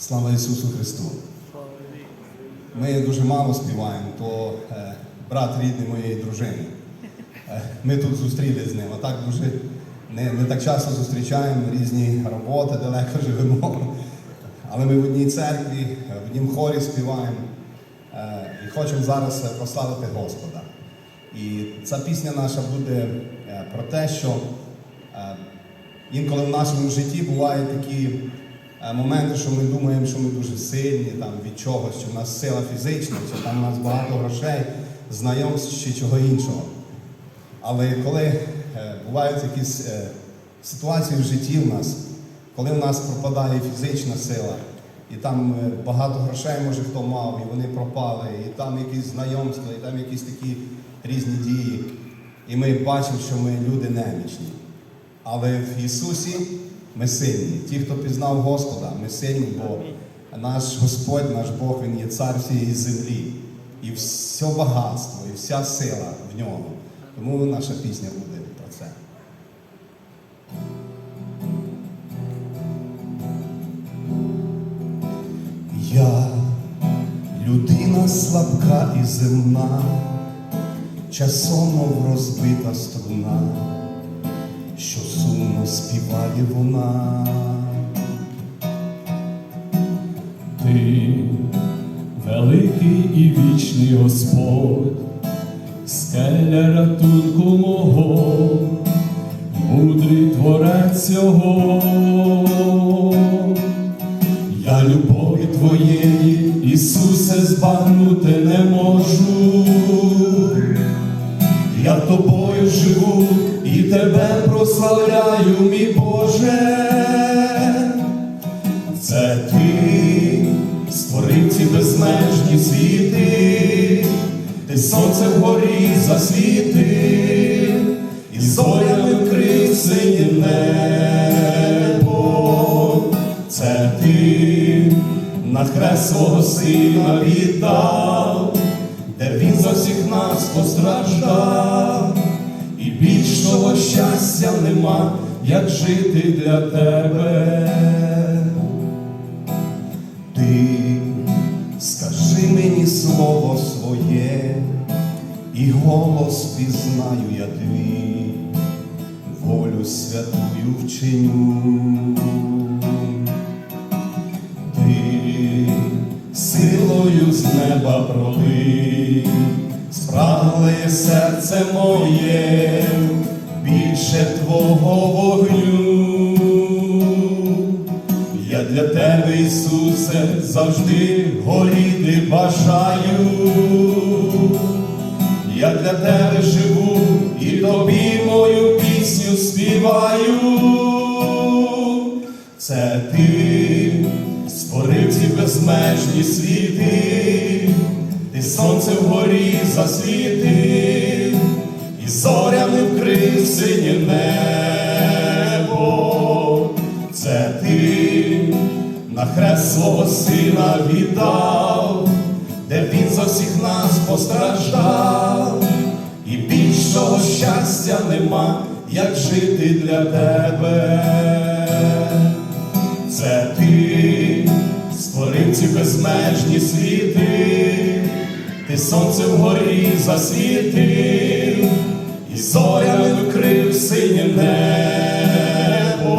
Слава Ісусу Христу! Ми дуже мало співаємо, то е, брат рідний моєї дружини. Е, ми тут зустрілися з ним, а так дуже не, не так часто зустрічаємо різні роботи, далеко живемо. Але ми в одній церкві, в однім хорі співаємо е, і хочемо зараз е, прославити Господа. І ця пісня наша буде е, про те, що е, інколи в нашому житті бувають такі моменти, що ми думаємо, що ми дуже сильні там, від чогось, що в нас сила фізична, чи там у нас багато грошей, знайомств чи чого іншого. Але коли е, бувають якісь е, ситуації в житті в нас, коли в нас пропадає фізична сила, і там е, багато грошей, може хто мав, і вони пропали, і там якісь знайомства, і там якісь такі різні дії. І ми бачимо, що ми люди немічні. Але в Ісусі ми сильні. Ті, хто пізнав Господа, ми сильні, бо наш Господь, наш Бог, Він є цар всієї землі. І все багатство, і вся сила в ньому. Тому наша пісня буде про це. Я людина слабка і земна, часом мов розбита струна, що сумно співає вона. Ти великий і вічний Господь, скеля ратунку мого, мудрий творець цього. Я любові Твоєї, Я тобою живу і тебе прославляю, мій Боже. Це ти створив ці безмежні світи, ти сонце вгорі засвіти, і зорями вкрив синє небо. Це ти на хрест свого сина віддав, за всіх нас постраждав, і більшого щастя нема, як жити для тебе. Ти скажи мені слово своє, і голос пізнаю я твій, волю святую вчиню. Ти силою з неба спрагле серце моє, більше твого вогню. Я для тебе, Ісусе, завжди горіти бажаю. Я для тебе живу і тобі мою пісню співаю. Це ти створив ці безмежні світи, ти сонце вгорі засвітив, і зорями вкрив синє небо. Це ти на хрест свого сина віддав, де він за всіх нас постраждав, і більшого щастя нема, як жити для тебе. Це ти створив ці безмежні світи, ти сонце вгорі засвітив, і зорями вкрив синє небо.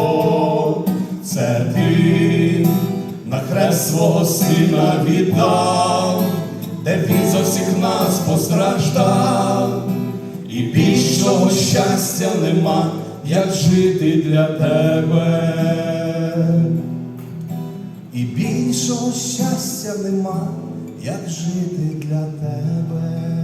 Це ти на хрест свого сина віддав, де він за всіх нас постраждав, і більшого щастя нема, як жити для тебе. І більшого щастя нема, як жити для тебе.